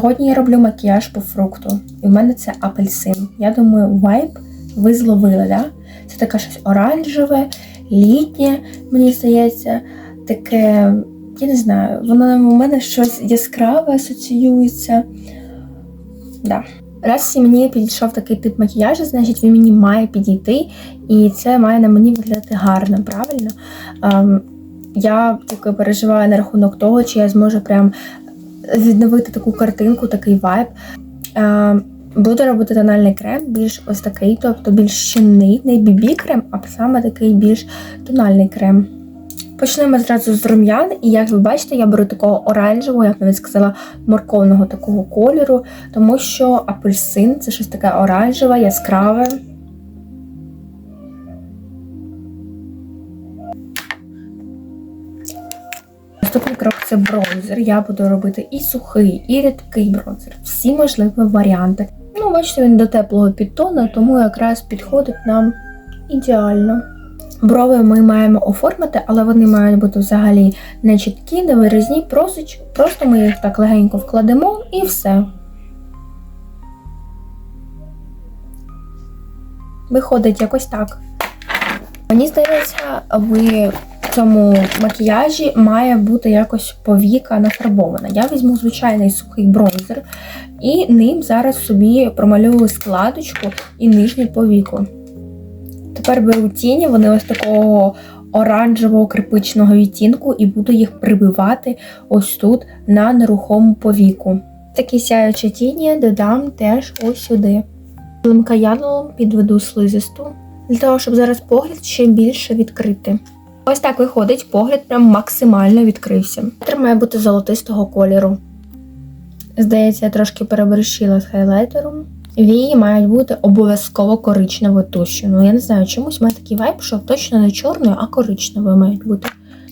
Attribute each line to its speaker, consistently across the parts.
Speaker 1: Сьогодні я роблю макіяж по фрукту, і в мене це апельсин. Я думаю, вайб ви зловили, да? Це таке щось оранжеве, літнє, мені здається, таке, я не знаю, воно у мене щось яскраве асоціюється. Да. Раз мені підійшов такий тип макіяжу, значить він мені має підійти, і це має на мені виглядати гарно, правильно? Ем, я тільки переживаю на рахунок того, чи я зможу прям відновити таку картинку, такий вайб. Е, буду робити тональний крем, більш ось такий, тобто більш щільний, не бібі крем, а саме такий більш тональний крем. Почнемо зразу з рум'ян, і як ви бачите, я беру такого оранжевого, я б навіть сказала, морковного такого кольору, тому що апельсин це щось таке оранжеве, яскраве. Наступний крок це бронзер. Я буду робити і сухий, і рідкий бронзер. Всі можливі варіанти. Ну, бачите, він до теплого підтону, тому якраз підходить нам ідеально. Брови ми маємо оформити, але вони мають бути взагалі не чіткі, не виразні, просто, ми їх так легенько вкладемо і все. Виходить якось так. Мені здається, ви цьому макіяжі має бути якось повіка нафарбована. Я візьму звичайний сухий бронзер і ним зараз собі промалюю складочку і нижню повіку. Тепер беру тіні, вони ось такого оранжевого крипичного відтінку, і буду їх прибивати ось тут на нерухому повіку. Такі сяючі тіні додам теж ось сюди. Каялом підведу слизисту, для того, щоб зараз погляд ще більше відкрити. Ось так виходить, погляд прям максимально відкрився. Хайлайтер має бути золотистого кольору. Здається, я трошки переборщила з хайлайтером. Вії мають бути обов'язково коричневою тушю. Ну я не знаю, чомусь має такий вайб, що точно не чорною, а коричневою мають бути.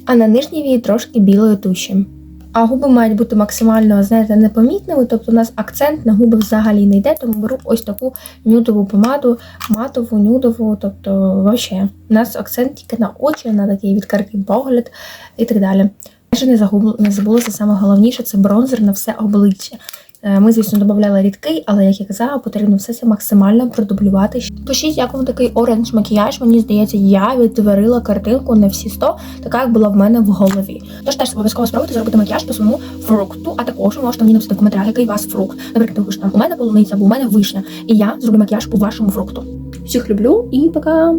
Speaker 1: А на нижній вії трошки білої туші. А губи мають бути максимально, знаєте, непомітними, тобто у нас акцент на губи взагалі не йде, тому беру ось таку нюдову помаду, матову, нюдову, тобто вообще, У нас акцент тільки на очі, на такий відкритий погляд і так далі. Я ще не загуб... не забулася, саме це бронзер на все обличчя. Е, Ми, звісно, додавали рідкий, але як я казала, потрібно все це максимально продублювати. Пишіть, як вам такий оранж макіяж. Мені здається, я відтворила картинку на всі 100, така як була в мене в голові. Тож теж обов'язково спробуйте зробити макіяж по своєму фрукту, а також можете мені написати в коментарях, який у вас фрукт. Наприклад, ви пишете там у мене полуниця, або у мене вишня, і я зроблю макіяж по вашому фрукту. Всіх люблю і пока!